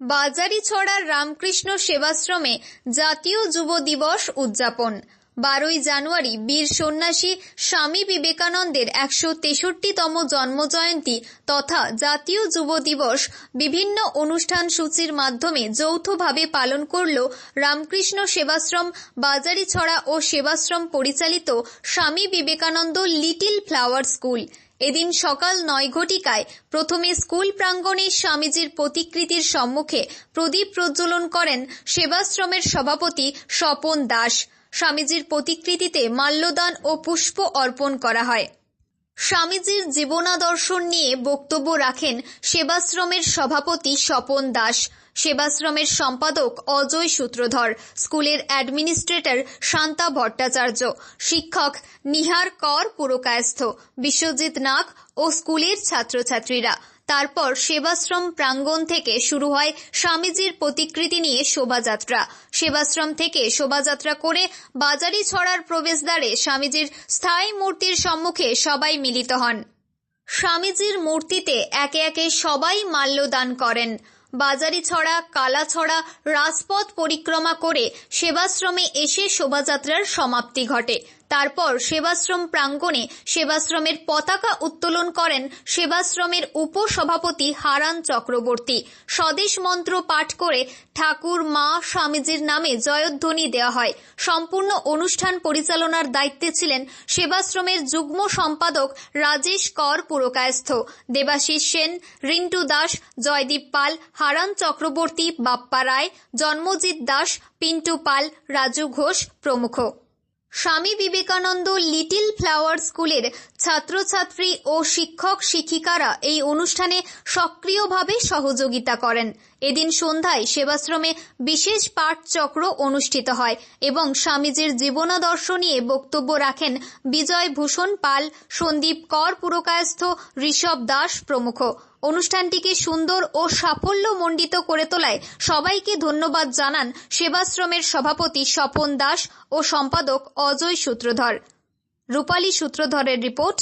বাজারিছড়ার রামকৃষ্ণ সেবাশ্রমে জাতীয় যুব দিবস উদযাপন। বারোই জানুয়ারি বীর সন্ন্যাসী স্বামী বিবেকানন্দের একশো তেষট্টিতম জন্মজয়ন্তী তথা জাতীয় যুব দিবস বিভিন্ন অনুষ্ঠান সূচির মাধ্যমে যৌথভাবে পালন করল রামকৃষ্ণ সেবাশ্রম বাজারিছড়া ও সেবাশ্রম পরিচালিত Swami Vivekananda little flower school. এদিন সকাল নয় ঘটিকায় প্রথমে স্কুল প্রাঙ্গণে স্বামীজির প্রতিকৃতির সম্মুখে প্রদীপ প্রজ্বলন করেন সেবাশ্রমের সভাপতি স্বপন দাস। স্বামীজির প্রতিকৃতিতে মাল্যদান ও পুষ্প অর্পণ করা হয়। স্বামীজির জীবনাদর্শন নিয়ে বক্তব্য রাখেন সেবাশ্রমের সভাপতি স্বপন দাস। সেবাশ্রমের সম্পাদক অজয় সূত্রধর। স্কুলের অ্যাডমিনিস্ট্রেটর শান্তা ভট্টাচার্য। শিক্ষক নিহার কর পুরকায়স্থ। বিশ্বজিৎ নাগ ও স্কুলের ছাত্রছাত্রীরা। তারপর সেবাশ্রম প্রাঙ্গণ থেকে শুরু হয় স্বামীজির প্রতিকৃতি নিয়ে শোভাযাত্রা। সেবাশ্রম থেকে শোভাযাত্রা করে বাজারি ছড়ার প্রবেশদ্বারে স্বামীজির স্থায়ী মূর্তির সম্মুখে সবাই মিলিত হন। স্বামীজির মূর্তিতে একে একে সবাই মাল্যদান করেন। বাজারিছড়া কালাছড়া রাজপথ পরিক্রমা করে সেবাশ্রমে এসে শোভাযাত্রার সমাপ্তি ঘটে। তারপর সেবাশ্রম প্রাঙ্গণে সেবাশ্রমের পতাকা উত্তোলন করেন সেবাশ্রমের উপসভাপতি হারান চক্রবর্তী। স্বদেশ মন্ত্র পাঠ করে ঠাকুর মা স্বামীজির নামে জয়ধ্বনি দেওয়া হয়। সম্পূর্ণ অনুষ্ঠান পরিচালনার দায়িত্বে ছিলেন সেবাশ্রমের যুগ্ম সম্পাদক রাজেশ কর পুরকায়স্থ, দেবাশিস সেন, রিন্টু দাস, জয়দীপ পাল, হারান চক্রবর্তী, বাপ্পা রায়, জন্মজিৎ দাস, পিন্টু পাল, রাজু ঘোষ প্রমুখ। স্বামী বিবেকানন্দ লিটিল ফ্লাওয়ার স্কুলের ছাত্রছাত্রী ও শিক্ষক শিক্ষিকারা এই অনুষ্ঠানে সক্রিয়ভাবে সহযোগিতা করেন। এদিন সন্ধ্যায় সেবাশ্রমে বিশেষ পাঠচক্র অনুষ্ঠিত হয় এবং স্বামীজির জীবনাদর্শ নিয়ে বক্তব্য রাখেন বিজয় ভূষণ পাল, সন্দীপ কর পুরকায়স্থ, ঋষভ দাস প্রমুখ। অনুষ্ঠানটিকে সুন্দর ও সাফল্য মণ্ডিত করে তোলায় সবাইকে ধন্যবাদ জানান সেবাশ্রমের সভাপতি স্বপন দাস ও সম্পাদক অজয় সূত্রধর। রূপালী সূত্রধরের রিপোর্ট